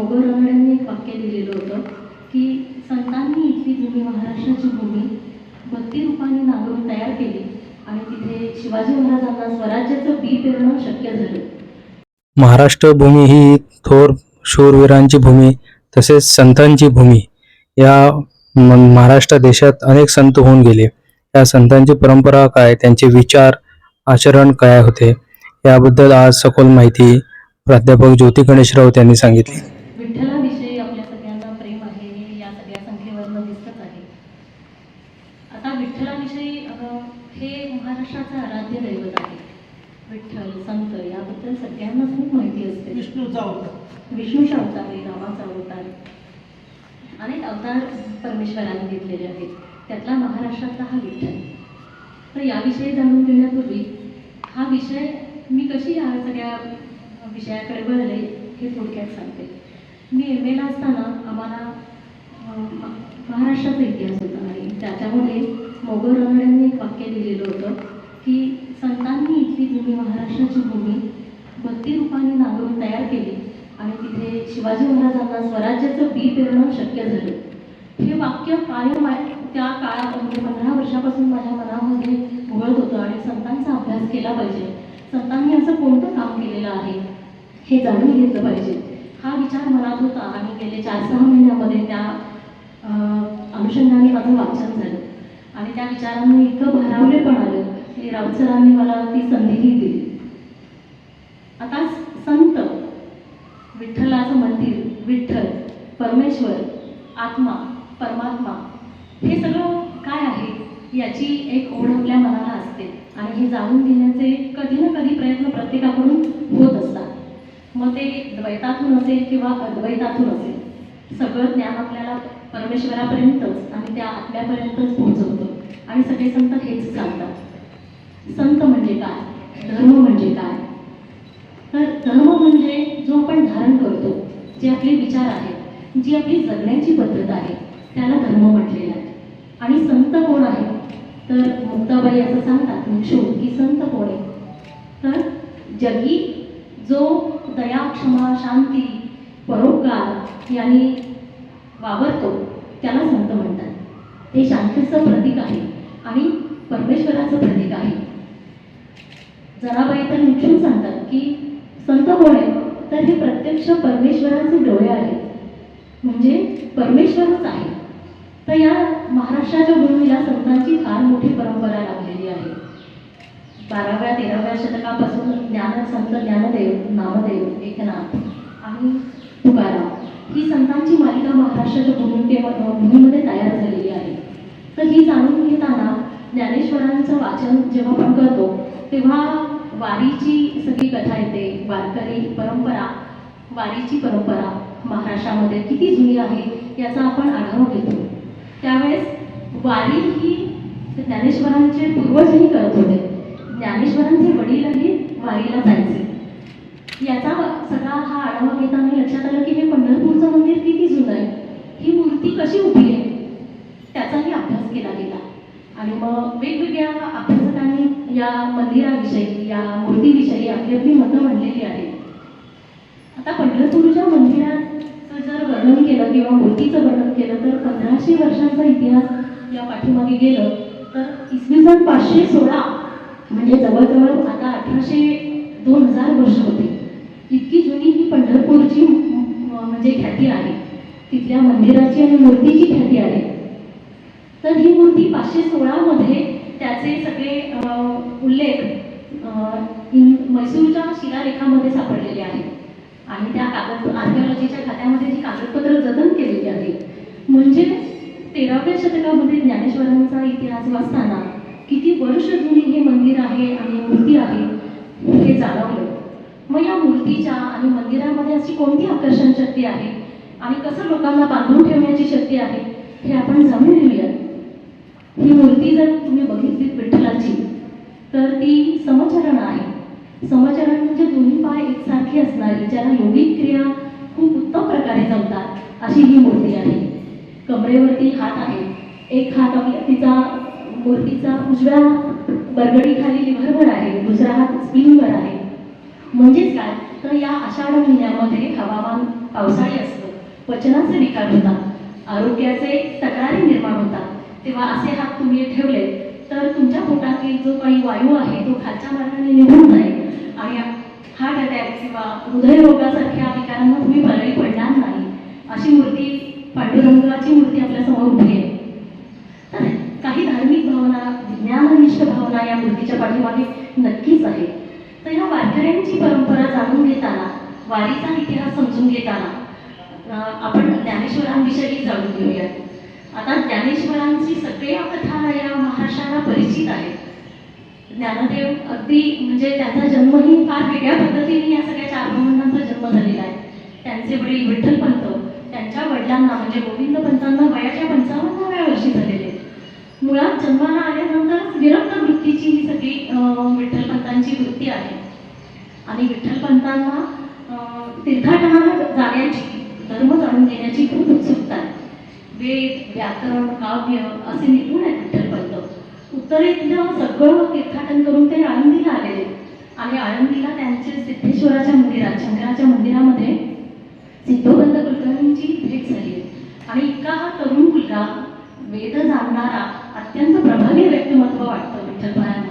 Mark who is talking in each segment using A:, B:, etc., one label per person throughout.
A: मोगल रानड्यांनी एक वाक्य लिहिलेलं होतं की संतांनी इथली भूमी महाराष्ट्राची भूमी भक्ती रूपाने नांगरून तयार केली आणि तिथे शिवाजी महाराजांना स्वराज्याचं बी पेरणं शक्य झालं.
B: महाराष्ट्र भूमी ही थोर शूरवीरांची भूमी तसेच संतांची भूमी या महाराष्ट्र देशात अनेक संत होऊन गेले. या संतांची परंपरा काय त्यांचे विचार आचरण काय होते याबद्दल आज सखोल माहिती प्राध्यापक ज्योती गणेशराव त्यांनी सांगितली
A: विठ्ठलाविषयी आपल्या सगळ्यांना प्रेम आहे हे या सगळ्या संख्येवरनं दिसतच आहे आता विठ्ठलाविषयी अं, हे महाराष्ट्राचं आराध्य दैवत आहे विठ्ठल संत याबद्दल सगळ्यांनाच खूप माहिती असते
C: विष्णूचा अवतार
A: विष्णूचा अवतार आहे रामाचा अवतार अनेक अवतार परमेश्वराने घेतलेले आहेत. त्यातला महाराष्ट्रातला हा विठ्ठल. तर याविषयी जाणून घेण्यापूर्वी हा विषय मी कशी या सगळ्या विषयाकडे वळले हे थोडक्यात सांगते. मी एम एला असताना आम्हाला महाराष्ट्राचा इतिहास होता आणि त्याच्यामध्ये मोगल रानड्यांनी एक वाक्य लिहिलेलं होतं की संतांनी इथली भूमी महाराष्ट्राची भूमी भक्ती रूपाने नांगरून तयार केली आणि तिथे शिवाजी महाराजांना स्वराज्याचं बी पेरणं शक्य झालं. हे वाक्य कायम त्या काळात म्हणजे पंधरा वर्षापासून माझ्या मनामध्ये घोळत होतं आणि संतांचा अभ्यास केला पाहिजे. संतांनी असं कोणतं काम केलेलं आहे? हे जाणून घेतलं पाहिजे. हा विचार मनात होता आणि गेले चार सहा महिन्यामध्ये त्या अनुषंगाने माझं वाचन झालं. आणि त्या विचारांनी इतकं भारावले पण आलं की राऊत सरांनी मला ती संधीही दिली. आता संत विठ्ठलाचं मंदिर विठ्ठल परमेश्वर आत्मा परमात्मा. हे सगळं काय आहे? याची एक ओढ आपल्या मनाला असते. आणि हे जाणून घेण्याचे कधी ना कधी प्रयत्न प्रत्येकाकडून होत असतात. मग ते द्वैतातून असेल किंवा अद्वैतातून असेल सगळं ज्ञान आपल्याला परमेश्वरापर्यंतच आणि त्या आत्म्यापर्यंतच पोहोचवतं. आणि सगळे संत हेच सांगतात. संत म्हणजे काय? धर्म म्हणजे काय? तर धर्म म्हणजे जो आपण धारण करतो जे आपले विचार आहेत जी आपली जगण्याची पद्धत आहे त्याला धर्म म्हटलेला आहे. आणि संत कोण आहे तर मुक्ताबाई असं सांगतात निक्षून की संत कोण आहे तर जगी जो दया क्षमा शांती परोपकार यांनी वावरतो त्याला संत म्हणतात. ते शांतीचं प्रतीक आहे आणि परमेश्वराचं प्रतीक आहे. जराबाई तर निक्षून सांगतात की संत कोण आहे तर हे प्रत्यक्ष परमेश्वराचे डोळे आहेत. म्हणजे परमेश्वरच आहे. तर या महाराष्ट्राच्या भूमीला संतांची फार मोठी परंपरा लाभलेली आहे. बाराव्या तेराव्या शतकापासून ज्ञान संत ज्ञानदेव नामदेव एकनाथ आणि तुकाराम ही संतांची मालिका महाराष्ट्राच्या भूमिके भूमीमध्ये तयार झालेली आहे. तर ही जाणून घेताना ज्ञानेश्वरांचं वाचन जेव्हा आपण करतो तेव्हा वारीची सगळी कथा येते. वारकरी परंपरा वारीची परंपरा महाराष्ट्रामध्ये किती जुनी आहे याचा आपण आढावा घेतो. त्यावेळेस वारी ही ज्ञानेश्वरांचे पूर्वजही करत होते. ज्ञानेश्वरांचे वडीलही वारीला जायचे. याचा सगळा हा आढावा घेताना लक्षात आलं की हे पंढरपूरचं मंदिर किती जुनं आहे. ही मूर्ती कशी उभी आहे? त्याचाही अभ्यास केला गेला. आणि मग वेगवेगळ्या अभ्यासकांनी या मंदिराविषयी या मूर्तीविषयी आपली आपली मतं मांडलेली आहेत. आता पंढरपूरच्या मंदिरात जर वर्णन केलं किंवा मूर्तीचं वर्णन केलं तर पंधराशे वर्षांचा इतिहास या पाठीमागे गेलं तर इसवी सन पाचशे सोळा म्हणजे जवळजवळ आता अठराशे दोन हजार वर्ष होते. इतकी जुनी ही पंढरपूरची म्हणजे ख्याती आहे. तिथल्या मंदिराची आणि मूर्तीची ख्याती आहे. तर ही मूर्ती पाचशे सोळामध्ये त्याचे सगळे उल्लेख मैसूरच्या शिलालेखामध्ये सापडलेले आहेत आणि त्या कागद आर्किओलॉजीच्या खात्यामध्ये ही कागदपत्र जतन केलेली आहेत म्हणजे तेराव्या शतकामध्ये ज्ञानेश्वरांचा इतिहास वाचताना किती वर्ष जुनी हे मंदिर आहे आणि मूर्ती आहे हे जाणवलं. मग या मूर्तीच्या आणि मंदिरामध्ये अशी कोणती आकर्षण शक्ती आहे? आणि कसं लोकांना बांधून ठेवण्याची शक्ती आहे? हे आपण जाणून घेऊया. ही मूर्ती जर तुम्ही बघितली विठ्ठलाची तर ती समचरण आहे. समचरण म्हणजे दोन्ही पाय एकसारखी असणारी ज्याला योगिक क्रिया खूप उत्तम प्रकारे जमतात अशी ही मूर्ती आहे. कमरेवरती हात आहे. एक हात आपल्या तिचा मूर्तीचा उजव्या बरगडीखाली लिव्हरवर आहे. दुसरा हात स्प्लिंगवर आहे. म्हणजेच काय? तर या आषाढ महिन्यामध्ये हवामान पावसाळी असतं. पचनाचे विकार होतात. आरोग्याचे तक्रारी निर्माण होतात. तेव्हा असे हात तुम्ही ठेवले तर तुमच्या पोटातील जो काही वायू आहे तो खालच्या मार्गाने निघून जाईल आणि हार्ट अटॅक किंवा हृदयरोगासारख्या विकारांना तुम्ही बळी पडणार नाही. अशी मूर्ती पांडुरंगाची मूर्ती आपल्यासमोर उभी आहे. तर काही धार्मिक भावना ज्ञाननिष्ठ भावना या मूर्तीच्या पाठीमागे नक्कीच आहे तर या वारकऱ्यांची परंपरा जाणून घेताना वारीचा इतिहास समजून घेताना आपण ज्ञानेश्वरांविषयी जाणून घेऊया आता ज्ञानेश्वरांची सगळ्या कथा या महाराष्ट्राला परिचित आहेत. ज्ञानदेव अगदी म्हणजे त्यांचा जन्मही फार वेगळ्या पद्धतीने या सगळ्या चार भावंडांचा जन्म झालेला आहे. त्यांचे वडील विठ्ठलपंत त्यांच्या वडिलांना म्हणजे गोविंद पंतांना वयाच्या पंचावन्नाव्या वर्षी झालेले आहेत. मुळात जन्माला आल्यानंतर विरक्त वृत्तीची ही सगळी विठ्ठल पंतांची वृत्ती आहे. आणि विठ्ठलपंतांना पंतांना तीर्थाटनाला जाण्याची धर्म जाणून घेण्याची खूप उत्सुकता आहे. वेद व्याकरण काव्य असे निपुण आहेत विठ्ठलपंत उत्तरेतलं सगळं तीर्थाटन करून ते आळंदीला आलेले आणि आळंदीला त्यांचे सिद्धेश्वराच्या मंदिरात शंकराच्या मंदिरामध्ये सिद्धोबंत कुलकर्णींची भेट झाली. आहे आणि इतका हा तरुण मुलगा वेद जाणणारा अत्यंत प्रभावी व्यक्तिमत्व वाटतं विठ्ठलपणाला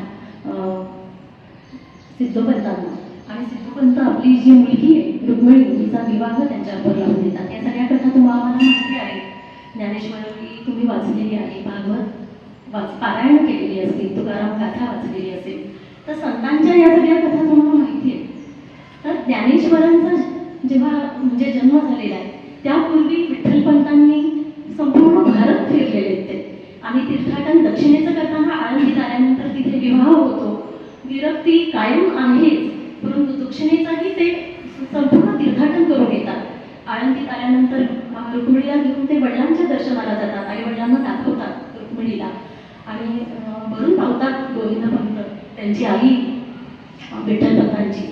A: सिद्धोपंतांना आणि सिद्धोपंत आपली जी मुलगी आहे रुक्मिणी तिचा विवाह त्यांच्यावर लावून देतात. या सगळ्या कथा तुम्हाला आम्हाला माहिती आहे ज्ञानेश्वरी तुम्ही वाचलेली आहे भागवत वाच पारायण केलेली असतील तुकाराम गाथा वाचलेली असेल. तर संतांच्या या सगळ्या कथा तुम्हाला माहिती आहे तर ज्ञानेश्वरांचा जेव्हा म्हणजे जन्म झालेला आहे त्यापूर्वी विठ्ठलपंतांनी संपूर्ण भारत फिरलेले होते. ते आणि तीर्थाटन दक्षिणेचं करताना आळंदीत आल्यानंतर तिथे विवाह होतो. विरक्ती कायम आहेच परंतु दक्षिणेचाही ते संपूर्ण तीर्थाटन करून येतात आळंदीत आल्यानंतर अं, रुक्मिणीला घेऊन ते वडिलांच्या दर्शनाला जातात आई वडिलांना दाखवतात रुक्मिणीला आणि अं, भरून पावतात गोविंद पंत त्यांची आई अं, विठ्ठलपंतांची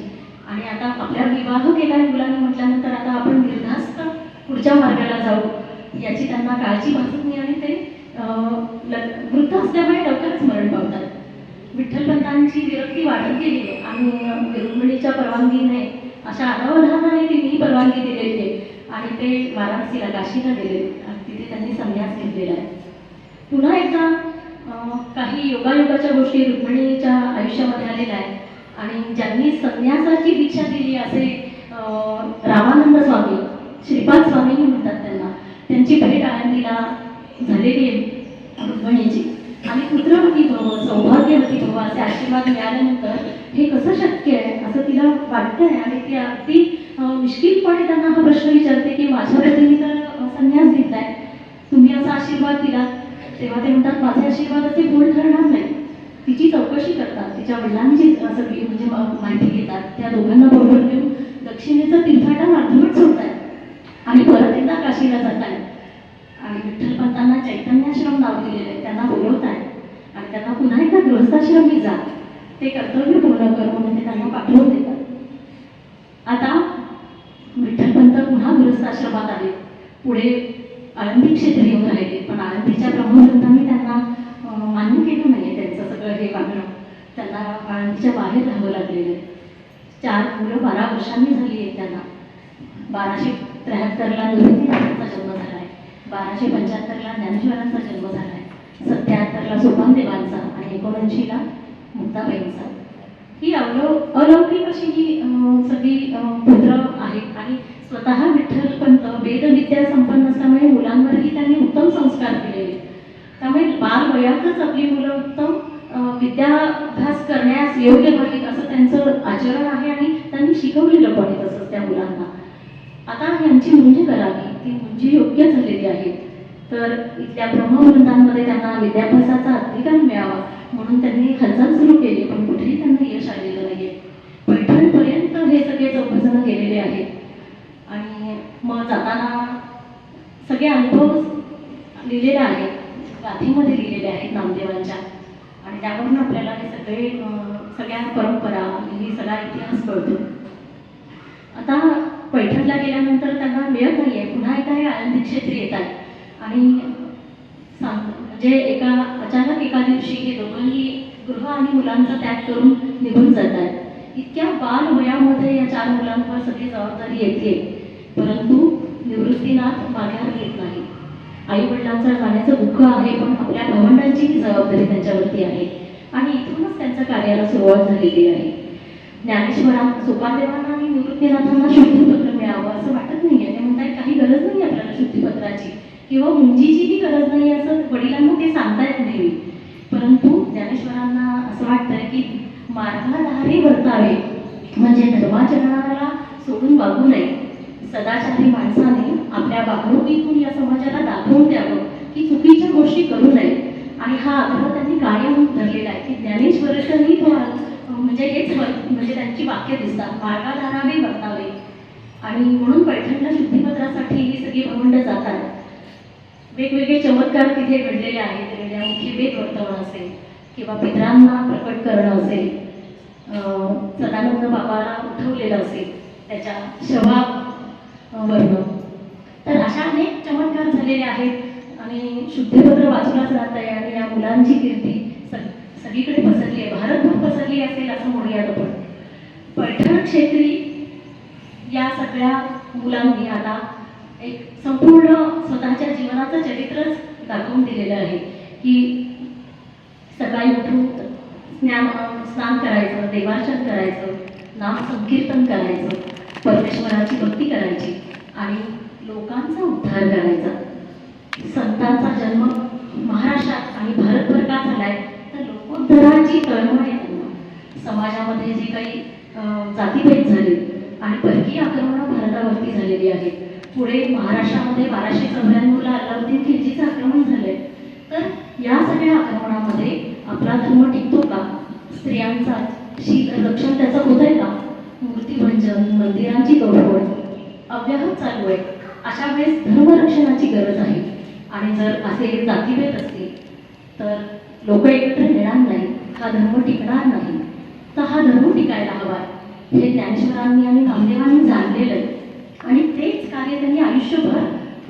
A: आणि आता आपल्या विवाह केला आहे मुलांनी म्हटल्यानंतर आता आपण निर्धास्त पुढच्या मार्गाला जाऊ याची त्यांना काळजी भासत नाही आणि ते अं, ल- वृद्ध असल्यामुळे लवकरच मरण पावतात विठ्ठलपंतांची विरक्ती वाढत गेली आहे आणि अं, रुक्मिणीच्या परवानगीने अशा अनावधानाने तिने परवानगी दिलेली आहे आणि ते वाराणसीला काशीला गेले आणि तिथे त्यांनी संन्यास घेतलेला आहे. पुन्हा एकदा काही योगायोगाच्या गोष्टी रुक्मिणीच्या आयुष्यामध्ये आलेल्या आहेत. आणि ज्यांनी संन्यासाची दीक्षा दिली असे रामानंद स्वामी श्रीपाद स्वामीही म्हणतात त्यांना त्यांची भेट आनंदीला झालेली आहे रुक्मिणीची. आणि पुत्रवती भव सौभाग्यवती भव असे आशीर्वाद मिळाल्यानंतर हे कसं शक्य आहे असं तिला वाटतंय आणि ती अगदी निश्चितपणे त्यांना हा प्रश्न विचारते की माझ्या पतीने तर संन्यास घेतलाय. तुम्ही असा आशीर्वाद दिला. तेव्हा ते म्हणतात माझे आशीर्वाद असे पूर्ण ठरणार नाही. तिची चौकशी करतात. तिच्या वडिलांची सगळी म्हणजे माहिती घेतात. त्या दोघांना बरोबर घेऊन दक्षिणेचा तीर्थाटन अर्धवट सोडतायत. आणि परत एकदा काशीला जात आहेत आणि विठ्ठलपंतांना चैतन्याश्रम नाव दिलेलं आहे. त्यांना बोलवत आहे आणि त्यांना पुन्हा एकदा गृहस्थाश्रमी जा. ते कर्तव्य पूर्ण कर म्हणून ते त्यांना पाठवून देतात. आता विठ्ठलपंत पुन्हा गृहस्थाश्रमात आले. पुढे आळंदी क्षेत्र येऊन राहिले. पण आळंदीच्या ब्रह्मग्रंथांनी त्यांना मान्य केलं नाही त्यांचं सगळं हे वागणं. त्यांना आळंदीच्या बाहेर राहावं लागलेलं आहे. चार मुलं बारा वर्षांनी झाली आहेत त्यांना. बाराशे त्र्याहत्तरला निवृत्तीनाथांचा जन्म झाला आहे बाराशे पंच्याहत्तरला ज्ञानेश्वरांचा जन्म झाला आहे सत्याहत्तरला सोपानदेवांचा आणि एकोणऐंशीला मुक्ताबाईंचा. ही अवलौ अलौकिक अशी ही सगळी पुत्र आहेत. आणि स्वतः विठ्ठलपंत वेदविद्या संपन्न असल्यामुळे मुलांवरही त्यांनी उत्तम संस्कार केलेले त्यामुळे बाल वयातच आपली मुलं उत्तम विद्याभ्यास करण्यास योग्य व्हावीत असं त्यांचं आचरण आहे आणि त्यांनी शिकवलेलं पण तसंच त्या मुलांना. आता यांची मुंजी करावी ती मुंजी योग्य झालेली आहे. तर इथल्या ब्रह्मवृंदांमध्ये त्यांना विद्याभ्यासाचा अधिकार मिळावा म्हणून त्यांनी हालचाल सुरू केली. पण कुठेही सांगितलं नाहीये. पैठणपर्यंत हे सगळे चौघजण गेलेले आहेत. आणि मग जाताना सगळे अनुभव लिहिलेले आहेत. गाथीमध्ये लिहिलेले आहेत नामदेवांच्या. आणि त्यावरून आपल्याला हे सगळे सगळ्या परंपरा ही सगळा इतिहास कळतो. आता पैठणला गेल्यानंतर त्यांना मिळत नाहीये. पुन्हा एकदा हे आनंदी क्षेत्री येत आहे. आणि सांग म्हणजे एका अचानक एका दिवशी हे दोघंही गृह आणि मुलांचा त्याग करून निघून जात आहेत इतक्या बाल वयामध्ये या चार मुलांवर सगळी जबाबदारी येते. परंतु निवृत्तीनाथ माघार घेत नाही. आई वडिलांचा जाण्याचं दुःख आहे पण आपल्या भावंडांची जबाबदारी त्यांच्यावरती आहे. आणि इथूनच त्यांच्या कार्याला सुरुवात झालेली आहे. ज्ञानेश्वरा सोपादेवांना आणि निवृत्तीनाथांना शुद्धीपत्र मिळावं असं वाटत नाहीये. ते म्हणतायत काही गरज नाही आपल्याला शुद्धीपत्राची. किंवा मुंजीचीही गरज नाही असं वडिलांना ते सांगतायत नेहमी. परंतु ज्ञानेश्वरांना असं वाटतं की मार्गाधारी वर्तावे. म्हणजे धर्माचरणाला सोडून वागू नये. सदाचारी माणसाने आपल्या वागणुकीतून या समाजाला दाखवून द्यावं की चुकीच्या गोष्टी करू नये. आणि हा आग्रह त्यांनी कायम धरलेला आहे की ज्ञानेश्वरही म्हणजे हेच म्हणजे त्यांची वाक्य दिसतात मार्गाधारावे वर्तावे. आणि म्हणून पैठणला शुद्धीपत्रासाठी ही सगळी भवंड जातात. वेगवेगळे चमत्कार तिथे घडलेले आहेत रेड्यामुखी वेद वर्तवणं असेल किंवा पित्रांना प्रकट करणं असेल सदानंद बाबाला उठवलेलं असेल त्याच्या शवा वर्ण. तर अशा अनेक चमत्कार झालेले आहेत आणि शुद्धपत्र वाचूनच राहत आहे आणि या मुलांची कीर्ती सग सगळीकडे पसरली आहे. भारतभर पसरली असेल असं म्हणूयात आपण. पैठण क्षेत्री या सगळ्या मुलांनी आता एक संपूर्ण स्वतःच्या जीवनाचं चरित्रच दाखवून दिलेलं आहे की सकाळी उठून स्नान स्नान करायचं देवार्चन करायचं नाम संकीर्तन करायचं परमेश्वराची भक्ती करायची आणि लोकांचा उद्धार करायचा. संतांचा जन्म महाराष्ट्रात आणि भारतभर का झालाय? तर लोकोत्तराची तळमळ आहे. त्यांना समाजामध्ये जे काही जातीभेद झाले आणि परकीय आक्रमणं भारतावरती झालेली आहेत. पुढे महाराष्ट्रामध्ये बाराशे चौऱ्याण्णवला अल्लाउद्दीन खिलजीचं आक्रमण झालंय. तर या सगळ्या आक्रमणामध्ये आपला धर्म टिकतो का? स्त्रियांचा शील रक्षण त्याचं होत आहे का? मूर्तीभंजन मंदिरांची तोडफोड अव्याहत चालू आहे. अशा वेळेस धर्मरक्षणाची गरज आहे. आणि जर असे जातीभेद असतील तर लोक एकत्र येणार नाही हा धर्म टिकणार नाही. तर हा धर्म टिकायला हवा. हे ज्ञानेश्वरांनी आणि नामदेवांनी जाणलेलं आहे. आणि ते कार्य त्यांनी आयुष्यभर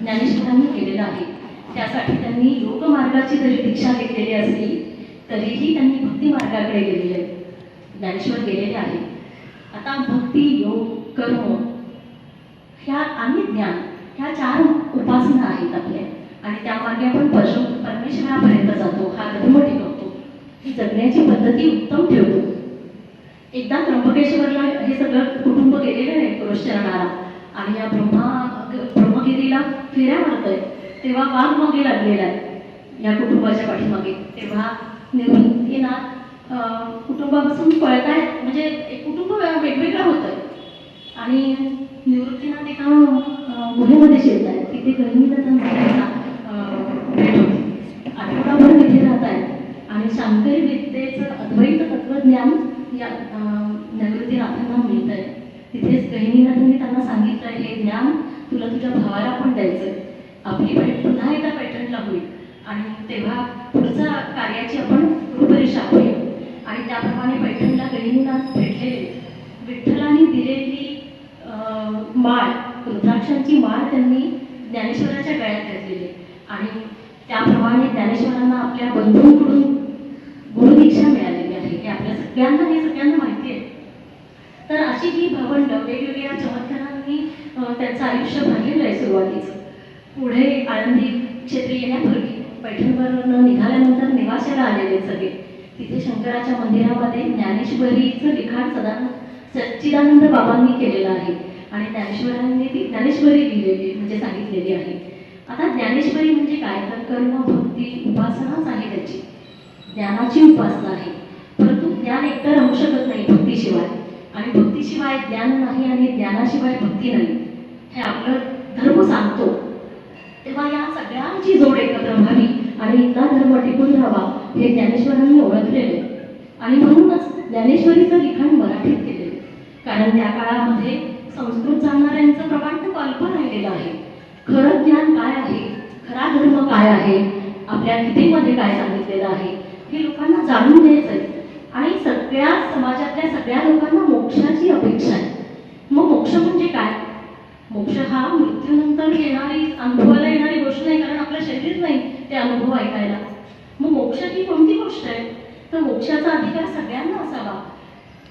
A: ज्ञानेश्वरांनी केलेलं आहे. त्यासाठी त्यांनी योग मार्गाची जरी दीक्षा घेतलेली असली तरीही त्यांनी भक्ती मार्गाकडे गेलेले आहेत. ज्ञानेश्वर गेलेले आहेत. आता भक्ती योग कर्म ह्या आणि ज्ञान ह्या चार उपासना आहेत आपल्या. आणि त्यामागे आपण परशु परमेश्वरापर्यंत जातो हा धर्म करतो ही जगण्याची पद्धती उत्तम ठेवतो. एकदा त्र्यंबकेश्वरला हे सगळं कुटुंब गेलेलं आहे पुरश्चरणाला आणि या फेऱ्या मारतोय. तेव्हा वाघ मागे लागलेला आहे. या कुटुंबाच्या पाठीमागे. तेव्हा निवृत्तीनाथ अं, कुटुंबापासून पळतायत म्हणजे एक कुटुंब वेगवेगळं होतं आणि निवृत्तीनाथ एका काम गुहेमध्ये शिरत आहेत तिथे गहिनीदत्त भेट होते आठवडाभर तिथे राहत आहेत आणि शांकरी विद्येचं अद्वैत तत्वज्ञान या निवृत्तीनाथांना मिळत आहे तिथेच गहिनीनाथांनी त्यांना सांगितलं हे ज्ञान तुला तुझ्या भावाला पण द्यायचंय. आपली भेट पुन्हा एकदा पैठणला होईल आणि तेव्हा पुढचा कार्याची आपण रूपरेषा होईल आणि त्याप्रमाणे पैठणला गहिनीनाथ भेटलेले विठ्ठलाने दिलेली माळ रुद्राक्षांची माळ त्यांनी ज्ञानेश्वराच्या गळ्यात घातलेली. आणि त्याप्रमाणे ज्ञानेश्वरांना आपल्या बंधूंकडून गुरुदीक्षा मिळालेली आहे. हे आपल्या सगळ्यांना हे सगळ्यांना माहिती आहे. तर अशी ही भावंड वेगवेगळ्या चमत्कारांनी की त्यांचं आयुष्य भरलेलं आहे सुरुवातीचं. पुढे आनंदी क्षेत्री येण्यापूर्वी पैठणवरून निघाल्यानंतर निवासाला आलेले सगळे. तिथे शंकराच्या मंदिरामध्ये ज्ञानेश्वरीचं लिखाण सदान सच्चिदानंद बाबांनी केलेलं आहे आणि ज्ञानेश्वरांनी ती ज्ञानेश्वरी लिहिलेली म्हणजे सांगितलेली आहे. आता ज्ञानेश्वरी म्हणजे काय? तर कर्म भक्ती उपासनाच आहे त्याची. ज्ञानाची उपासना आहे. परंतु ज्ञान एकटं राहू शकत नाही भक्तीशिवाय. आणि भक्तीशिवाय ज्ञान नाही आणि ज्ञानाशिवाय भक्ती नाही हे आपलं धर्म सांगतो. तेव्हा या सगळ्यांची जोड एकत्र व्हावी आणि इतका धर्म टिकून राहावा हे ज्ञानेश्वरांनी ओळखलेले आणि म्हणूनच ज्ञानेश्वरीचं लिखाण मराठीत केले कारण त्या काळामध्ये संस्कृत जाणणाऱ्यांचं प्रमाण खूप अल्प राहिलेलं आहे. खरं ज्ञान काय आहे? खरा धर्म काय आहे? आपल्या गीतेमध्ये काय सांगितलेलं आहे? हे लोकांना जाणून घ्यायचं आहे आणि सगळ्या समाजातल्या सगळ्या लोकांना मोक्षाची अपेक्षा आहे. मग मोक्ष म्हणजे काय? मोक्ष हा मृत्यूनंतर येणारी अनुभवाला येणारी गोष्ट नाही कारण आपलं शरीर नाही ते अनुभव ऐकायला. मग मोक्ष ही कोणती गोष्ट आहे? तर मोक्षाचा अधिकार सगळ्यांना असावा.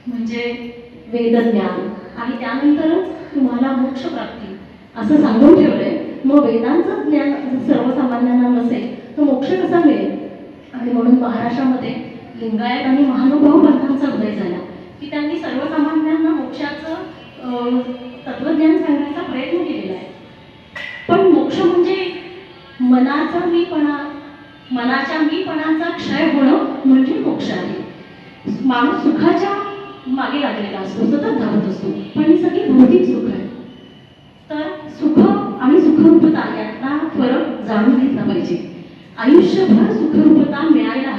A: म्हणजे वेदज्ञान. आणि त्यानंतरच तुम्हाला मोक्ष प्राप्ती. असं सांगून ठेवलंय. मग वेदांचं ज्ञान सर्वसामान्यांना नसेल तर मोक्ष कसा मिळेल? आणि म्हणून महाराष्ट्रामध्ये लिंगायत आणि महानुभाव पंथांचा उदय झाला. की त्यांनी सर्वसामान्यांना मोक्षाचं अं, तत्वज्ञान सांगण्याचा प्रयत्न केलेला आहे. पण मोक्ष म्हणजे मनाचा मीपणा मनाच्या मीपणाचा क्षय होणं म्हणजे मोक्ष आहे. माणूस सुखाच्या मागे लागलेला असतो सतत धावत असतो पण ही सगळी भौतिक सुख आहे. तर सुख आणि सुखरूपता यातला फरक जाणून घेतला पाहिजे. आयुष्यभर सुखरूपता मिळायला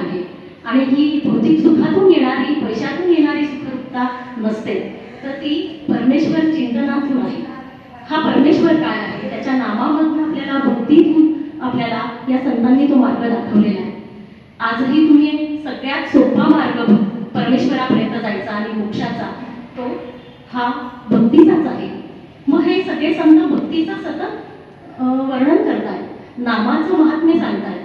A: आणि ही भौतिक सुखातून येणारी पैशातून येणारी सुखरूपता नसते. तर ती परमेश्वर चिंतनातून आहे. हा परमेश्वर काय आहे? त्याच्या नामामधून आपल्याला भक्तीतून आपल्याला या संतांनी तो मार्ग दाखवलेला आहे. आजही तुम्ही सगळ्यात सोपा मार्ग परमेश्वरापर्यंत जायचा आणि मोक्षाचा. तो हा भक्तीचाच आहे. मग हे सगळे संत भक्तीचं सतत वर्णन करतायत. नामाचं महात्म्य सांगतायत.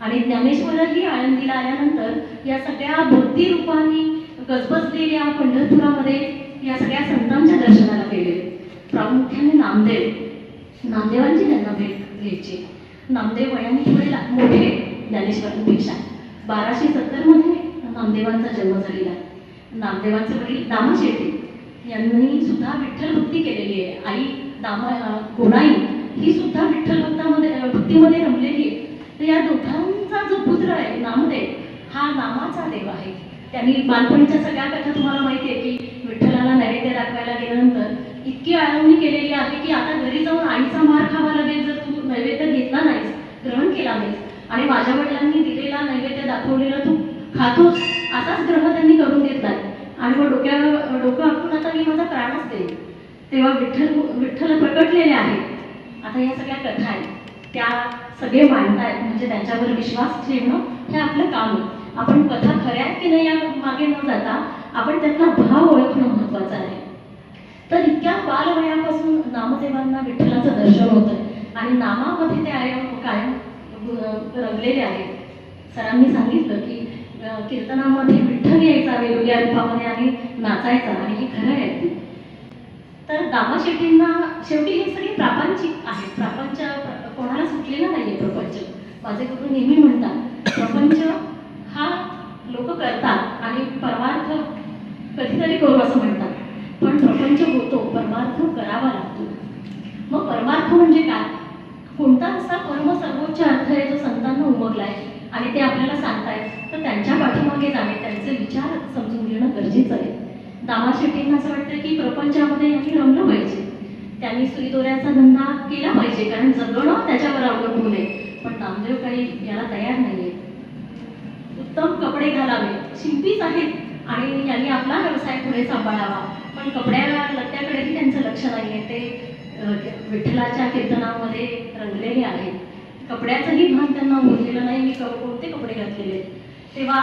A: आणि ज्ञानेश्वरही आळंदीला आल्यानंतर या सगळ्या भक्ती रूपाने गजबजलेल्या पंढरपुरामध्ये या सगळ्या संतांच्या दर्शनाला गेले. प्रामुख्याने नामदेव. नामदेवांची त्यांना भेट घ्यायची. नामदेव वयाने थोडे मोठे ज्ञानेश्वरांपेक्षा बाराशे सत्तरमध्ये नामदेवांचा जन्म झालेला. नामदेवांचे वडील दामा शेट्टी यांनी सुद्धा विठ्ठल भक्ती केलेली आहे. आई दामा गोणाई ही सुद्धा विठ्ठल भक्तामध्ये भक्तीमध्ये रमलेली आहे. तर या दोघांचा जो पुत्र आहे नामदेव हा नामाचा देव आहे. त्यांनी बालपणीच्या सगळ्या कथा तुम्हाला माहिती आहे की विठ्ठलाला नैवेद्य दाखवायला गेल्यानंतर इतकी आळवणी केलेली आहे की आता घरी जाऊन आईचा मार खावा लागेल जर तू नैवेद्य घेतला नाहीस ग्रहण केला नाहीस. आणि माझ्या वडिलांनी दिलेला नैवेद्य दाखवलेला तू खातोस असाच ग्रह त्यांनी करून घेतला आणि मग डोक्या डोकं आपण आता मी माझा प्राणच देईल तेव्हा विठ्ठल विठ्ठल प्रकटलेले आहेत. आता या सगळ्या कथा आहेत. त्या सगळे मांडतायत म्हणजे त्यांच्यावर विश्वास ठेवणं हे आपलं काम आहे. आपण कथा खऱ्या की नाही या मागे न जाता आपण त्यांना भाव ओळखणं महत्वाचं आहे. तर इतक्या बालवयापासून नामदेवांना विठ्ठलाचं दर्शन होतं आणि नामामध्ये ते आय कायम रंगलेले आहेत. सरांनी सांगितलं की कीर्तनामध्ये विठ्ठल यायचा वेगवेगळ्या रूपामध्ये आणि नाचायचा आणि हे खरं आहे. तर दामा शेट्टींना शेवटी हे सगळे प्रापंचिक आहेत. प्रापंच कोणाला सुटलेला नाहीये प्रपंच. माझे गुरु नेहमी म्हणतात प्रपंच हा लोक करतात आणि परमार्थ कधीतरी करू असं म्हणतात. पण प्रपंच होतो परमार्थ करावा लागतो. मग परमार्थ म्हणजे काय? कोणता असा परम सर्वोच्च अर्थ आहे जो संतांना उमगलाय आणि ते आपल्याला सांगतायत? तर त्यांच्या पाठीमागे जाणे त्यांचे विचार समजून घेणं गरजेचं आहे. दामा शेट्टींना असं वाटतं की प्रपंचामध्ये यांनी रमलं पाहिजे. त्यांनी सुईदोऱ्याचा धंदा केला पाहिजे कारण जगणं त्याच्यावर अवलंबून आहे. पण नामदेव काही याला तयार नाहीये. उत्तम कपडे घालावे. शिल्पीच आहेत आणि यांनी आपला व्यवसाय पुढे सांभाळावा. पण कपड्याला लत्याकडेही त्यांचं लक्ष नाहीये. ते विठ्ठलाच्या कीर्तनामध्ये रंगलेले आहेत. कपड्याचंही भान त्यांना उरलेलं नाही. मी कोणते कपडे घातलेले तेव्हा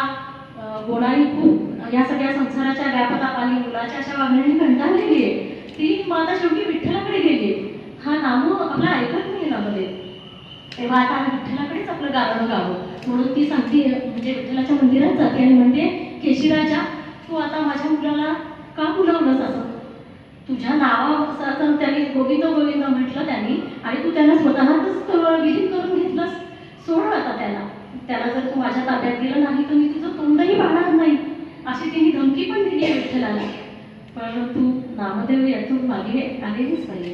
A: अं, खूप या सगळ्या संसाराच्या व्यापतात मुलाच्या अशा वागण्याने कंटाळलेली आहे ती माता आता शेवटी विठ्ठलाकडे गेली. हा नामो आपला ऐकत नाही नामदेव तेव्हा आता विठ्ठलाकडेच आपलं गाणं गावं. म्हणून ती सांगते म्हणजे विठ्ठलाच्या मंदिरात जाते आणि म्हणते केशिराजा तू आता माझ्या मुलाला का बोलावलंस असं? तुझ्या नावाचं त्याने गोविंद गोविंद म्हटलं त्यांनी आणि तू त्याला स्वतःच विलीन करून घेतलंस. सोड आता त्याला. त्याला जर तू माझ्या ताब्यात दिलं नाही तर मी तुझं तोंडही पाहणार नाही. अशी तिने धमकी पण दिली आहे विठ्ठलाला. परंतु नामदेव यातून मागे आलेलीच नाही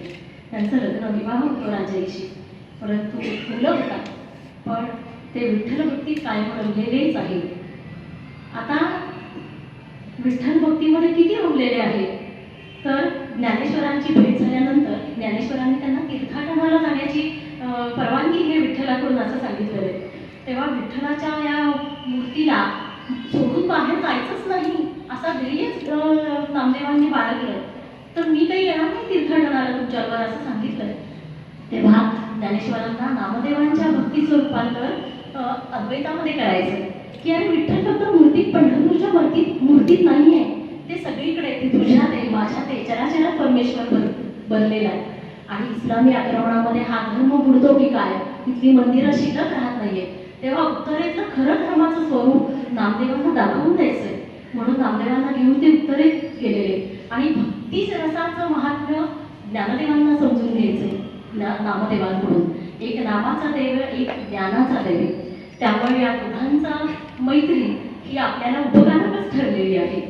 A: त्यांचं लग्न विवाह होतो राजाईशी. परंतु मुलं होता पण ते विठ्ठल भक्ती कायम रमलेलेच आहे. आता विठ्ठल भक्तीमध्ये किती रमलेले आहे? तर ज्ञानेश्वरांची भेट झाल्यानंतर ज्ञानेश्वरांनी त्यांना तीर्थाटनाला जाण्याची परवानगी हे विठ्ठलाकडून असं सांगितलेलं आहे. तेव्हा विठ्ठलाच्या या मूर्तीला सोडून बाहेर जायचंच नाही असा ध्येयच नामदेवांनी बाळगलं. तर मी काही येणार नाही तीर्थाटनाला तुमच्यावर असं सांगितलंय. तेव्हा ज्ञानेश्वरांना नामदेवांच्या भक्तीचं रूपांतर अद्वैतामध्ये करायचं. की अरे विठ्ठल फक्त मूर्तीत पंढरपूरच्या मूर्तीत मूर्तीत नाही आहे ते सगळीकडे ते तुझ्या ते माझ्या ते चराचरात परमेश्वर बन बनलेला आहे. आणि इस्लामी आक्रमणामध्ये हा धर्म बुडतो की काय? तिथली मंदिरं शिल्लक राहत नाहीये तेव्हा उत्तरेतलं खरं धर्माचं स्वरूप नामदेवांना दाखवून द्यायचंय. म्हणून नामदेवांना घेऊन ते उत्तरेत गेलेले आणि भक्तीच रसाचं महात्म्य ज्ञानदेवांना समजून घ्यायचंय. ना नामदेवांकडून. एक नामाचा देव एक ज्ञानाचा देव. त्यामुळे या दोघांचा मैत्री ही आपल्याला उपकारकच ठरलेली आहे.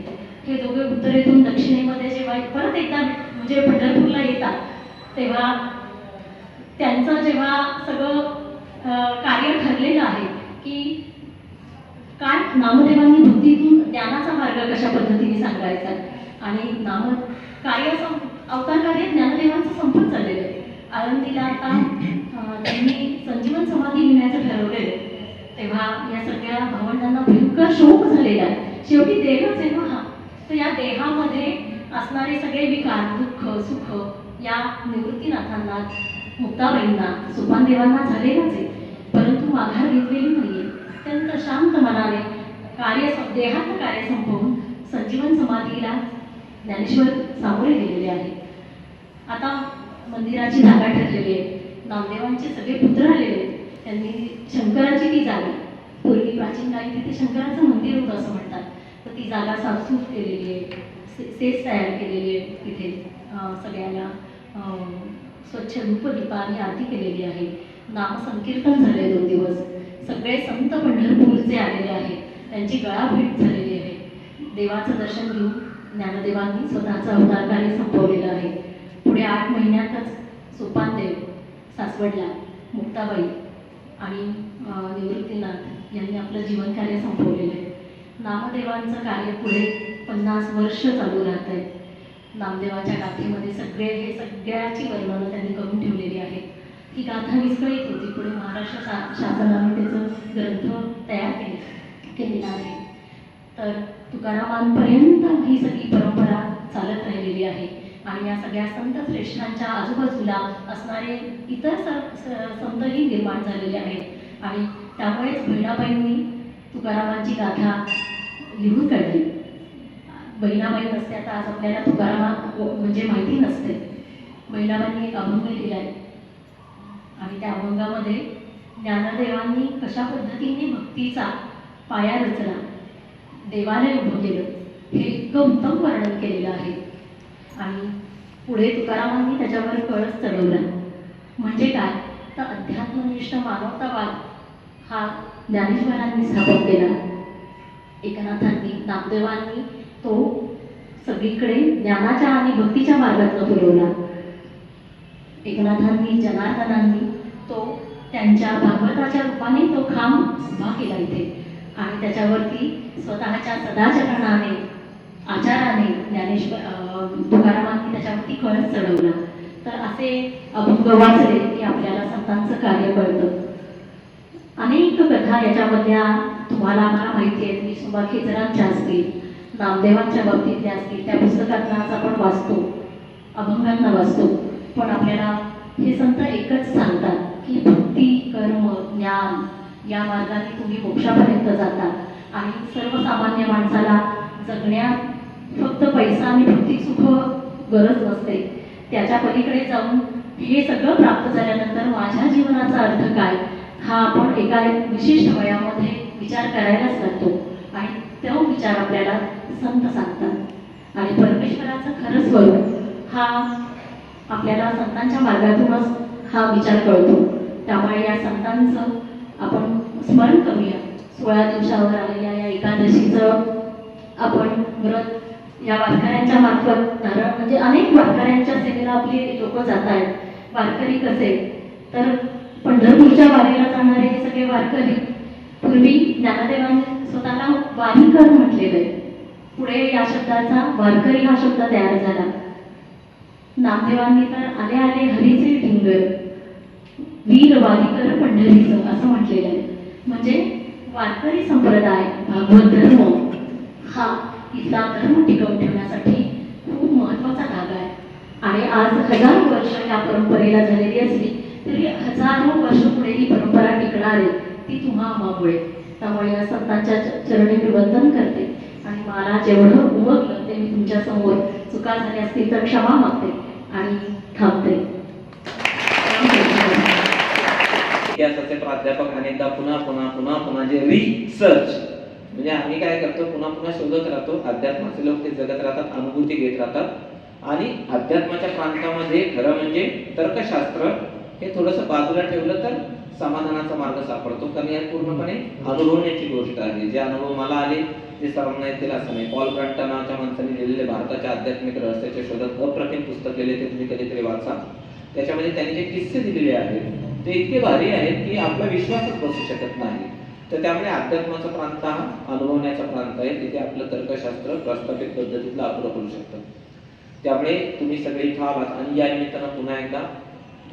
A: हे दोघे उत्तरेतून दक्षिणेमध्ये जेव्हा परत एकदा म्हणजे पंढरपूरला येतात तेव्हा त्यांचं जेव्हा सगळं कार्य ठरलेलं आहे की काय नामदेवांनी बुद्धीतून ज्ञानाचा मार्ग कशा पद्धतीने सांगायचा? आणि नाम कार्य अवतार कार्य ज्ञानदेवांचं संपत चाललेलं आहे. आळंदीला आता त्यांनी संजीवन समाधी घेण्याचं ठरवलेलं तेव्हा या सगळ्या भावंडांना भयंकर शोक झालेला आहे. शेवटी देहच आहे ना हा. तर या देहामध्ये असणारे सगळे विकार दुःख सुख या निवृत्तीनाथांना मुक्ताबाईंना सुपानदेवांना झालेलाच आहे. परंतु माघार घेतलेली नाहीये. अत्यंत शांत मनाने कार्य देहात कार्य संपवून संजीवन समाधीला ज्ञानेश्वर सामोरे गेलेले आहे. आता मंदिराची जागा ठरलेली आहे. नामदेवांचे सगळे पुत्र आलेले आहेत. त्यांनी शंकराची ती जागा. पूर्वी प्राचीन काळी तिथे शंकराचं मंदिर होतं असं म्हणतात. तर ती जागा साफसूफ केलेली आहे. से- सेस तयार केलेली आहे तिथे. सगळ्यांना स्वच्छ धूपदीपाने आरती केलेली आहे. नामसंकीर्तन झाले दोन दिवस. सगळे संत पंढरपूरचे आलेले आहेत. त्यांची गळाभेट झालेली आहे. देवाचं दर्शन घेऊन ज्ञानदेवांनी स्वतःचं अवतार कार्य संपवलेलं आहे. पुढे आठ महिन्यातच सोपानदेव सासवडला मुक्ताबाई आणि निवृत्तीनाथ यांनी आपलं जीवनकार्य संपवलेलं आहे. नामदेवांचं कार्य पुढे पन्नास वर्ष चालू राहत आहे नामदेवाच्या गाथेमध्ये सगळे हे सगळ्याची वर्णनं त्यांनी करून ठेवलेली आहेत. ही गाथा विस्कळीत होती. पुढे महाराष्ट्र शा शासनाने त्याचं ग्रंथ तयार केले केलेला आहे. तर तुकारामांपर्यंत ही सगळी परंपरा चालत राहिलेली आहे. आणि या सगळ्या संत श्रेष्ठांच्या आजूबाजूला असणारे इतर स- स- संतही निर्माण झालेले आहेत. आणि त्यामुळेच बहिणाबाईंनी तुकारामांची गाथा लिहून काढली. बहिणाबाई नसत्या आता आज आपल्याला तुकारामा म्हणजे माहिती नसते. बहिणाबाईंनी एक अभंग लिहिला आहे. आणि त्या अभंगामध्ये ज्ञानदेवांनी कशा पद्धतीने भक्तीचा पाया रचला देवालय उभं केलं हे इतकं उत्तम वर्णन केलेलं आहे. आणि पुढे तुकारामांनी त्याच्यावर कळस चढवला. म्हणजे काय? तर अध्यात्मनिष्ठ मानवतावाद हा ज्ञानेश्वरांनी स्थापन केला. एकनाथांनी नामदेवांनी तो सगळीकडे ज्ञानाच्या आणि भक्तीच्या मार्गातून फिरवला. एकनाथांनी जनार्दनांनी तो त्यांच्या भागवताच्या रूपाने तो खांब उभा केला इथे. आणि त्याच्यावरती स्वतःच्या सदाचरणाने आचाराने ज्ञानेश्वर तुकारामांनी त्याच्यावरती कळस चढवला. तर असे अभंग वाचले की आपल्याला संतांचं कार्य कळतं. अनेक कथा याच्यामधल्या तुम्हाला मला माहिती आहेत. मी सुमा खेचरांच्या असतील नामदेवांच्या बाबतीतल्या असतील त्या पुस्तकातनं आज आपण वाचतो अभंगांना वाचतो. पण आपल्याला हे संत एकच सांगतात की भक्ती कर्म ज्ञान या मार्गाने तुम्ही मोक्षापर्यंत जाता. आणि सर्वसामान्य माणसाला जगण्यात फक्त पैसा आणि भक्ती सुख गरज नसते. त्याच्या पलीकडे जाऊन हे सगळं प्राप्त झाल्यानंतर माझ्या जीवनाचा अर्थ काय हा आपण एका विशिष्ट वयामध्ये विचार करायलाच लागतो. आणि तो विचार आपल्याला संत सांगतात. आणि परमेश्वराचं खरं स्वरूप हा आपल्याला संतांच्या मार्गातूनच हा विचार कळतो. त्यामुळे या संतांचं आपण स्मरण करूया. सोळा दिवसावर आलेल्या या एकादशीचं आपण व्रत या वारकऱ्यांच्या मार्फत नारळ म्हणजे अनेक वारकऱ्यांच्या सेवेला आपली लोक जात आहेत वारकरी कसे? तर पंढरपूरच्या वारीला जाणारे हे सगळे वारकरी पूर्वी ज्ञानदेवांनी स्वतःला वारीकर म्हटलेलं आहे. पुढे या शब्दाचा वारकरी हा शब्द तयार झाला. नामदेवांनी तर आले आले हरीचे ढिंगर वीर वारीकर पंढरीचं असं म्हटलेलं आहे. म्हणजे वारकरी संप्रदाय भागवत धर्म हा इथला धर्म टिकवून ठेवण्यासाठी खूप महत्त्वाचा धागा आहे. आणि आज हजारो वर्ष या परंपरेला झालेली असली तरी हजारो वर्ष पुढे ही परंपरा टिकणार आहे ती तुम्हा आम्हामुळे त्यामुळे या संतांच्या चरणी मी वंदन करते. आणि मला जेवढं उमगलं ते मी तुमच्यासमोर चुका झाल्या असतील तर क्षमा मागते आणि थांबते.
C: इतिहासाचे प्राध्यापक अनेकदा पुन्हा पुन्हा पुन्हा पुन्हा जे रिसर्च म्हणजे आम्ही काय करतो पुन्हा पुन्हा शोधत राहतो. अध्यात्माचे लोक ते जगत राहतात अनुभूती घेत राहतात. आणि अध्यात्माच्या प्रांतामध्ये खरं म्हणजे तर्कशास्त्र हे थोडंसं बाजूला ठेवलं तर समाधानाचा मार्ग सापडतो. कारण यात पूर्णपणे अनुभवण्याची गोष्ट आहे. जे अनुभव मला आले ते सर्वांना येतील असं नाही. पॉल ब्रंटा नावाच्या माणसाने लिहिलेले भारताच्या आध्यात्मिक रहस्याच्या शोधात अप्रतिम पुस्तक लिहिले ते तुम्ही कधीतरी वाचा. त्याच्यामध्ये त्यांनी जे किस्से दिलेले आहेत ते इतके भारी आहेत की आपला विश्वासच बसू शकत नाही. तर त्यामुळे अध्यात्माचा प्रांत हा अनुभवण्याचा प्रांत आहे. तिथे आपलं तर्कशास्त्र प्रस्थापित पद्धतीतलं अपुरं करू शकतं. त्यामुळे तुम्ही सगळे इथं आणि या निमित्तानं पुन्हा एकदा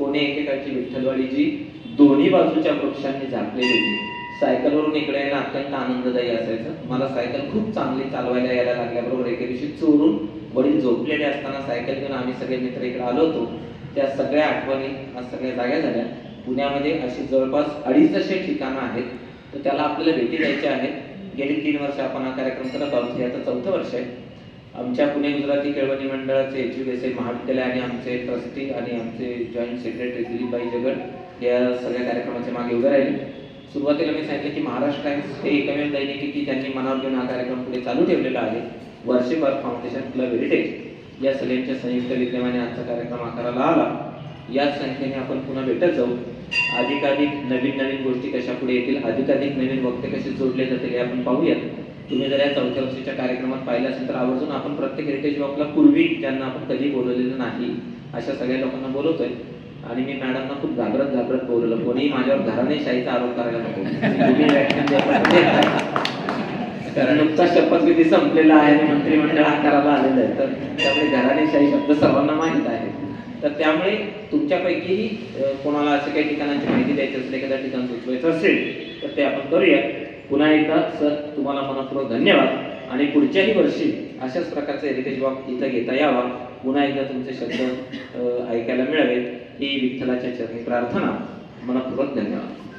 C: कोणी एकेकाची विठ्ठलवाडी जी दोन्ही बाजूच्या वृक्षांनी झाकलेली होती. सायकलवरून इकडे यायला अत्यंत आनंददायी असायचं. मला सायकल खूप चांगली चालवायला यायला लागल्याबरोबर एके दिवशी चोरून वडील झोपलेले असताना सायकल घेऊन आम्ही सगळे मित्र इकडे आलो होतो. त्या सगळ्या आठवणी आज सगळ्या जाग्या झाल्या. पुण्यामध्ये अशी जवळपास अडीचशे ठिकाणं आहेत. तर त्याला आपल्याला भेटी द्यायच्या आहेत गेली तीन वर्ष आपण हा कार्यक्रम करत आहोत. हे आता चौथं वर्ष आहे. आमच्या पुणे गुजराती केळवणी मंडळाचे एच यू एस ए महाविद्यालय आणि आमचे ट्रस्टी आणि आमचे जॉईंट सेक्रेटरी दिलीपबाई जगड या सगळ्या कार्यक्रमाच्या मागे उभे राहिले. सुरुवातीला मी सांगितलं की महाराष्ट्र टाइम्स हे एकमेव दैनिक की ज्यांनी मनावर घेऊन हा कार्यक्रम पुढे चालू ठेवलेला आहे वर्षभर फाउंडेशन क्लब हेरिटेज या सगळ्यांच्या संयुक्त विद्यमाने आजचा कार्यक्रम आकाराला आला. याच संख्येने आपण पुन्हा भेटत जाऊ. अधिकाधिक नवीन नवीन गोष्टी कशा पुढे येतील अधिकाधिक नवीन वक्ते कसे जोडले जातील हे आपण पाहूयात. तुम्ही जर या चौथ्या वर्षीच्या कार्यक्रमात पाहिलं असेल तर आवर्जून आपण प्रत्येक हेरिटेज वॉकला पूर्वी ज्यांना आपण कधी बोलवलेलं नाही अशा सगळ्या लोकांना बोलवतोय. आणि मी मॅडमना खूप घाबरत घाबरत बोलवलं. कोणीही माझ्यावर घराणेशाहीचा आरोप करायला नको. कारण नुकताच शपथविधी संपलेला आहे आणि मंत्रिमंडळ आकाराला आलेलं आहे. तर त्यामुळे घराणेशाही शब्द सर्वांना माहीत आहे. तर त्यामुळे तुमच्यापैकीही कोणाला असे काही ठिकाणांची माहिती द्यायची असेल एखाद्या ठिकाण सुचवायचं असेल तर ते आपण करूया पुन्हा एकदा सर तुम्हाला मनापूर्वक धन्यवाद. आणि पुढच्याही वर्षी अशाच प्रकारचे हेरिटेज वॉक इथं घेता यावा. पुन्हा एकदा तुमचे शब्द ऐकायला मिळावेत. ही विठ्ठलाच्या चरणी प्रार्थना. मनापूर्वक धन्यवाद.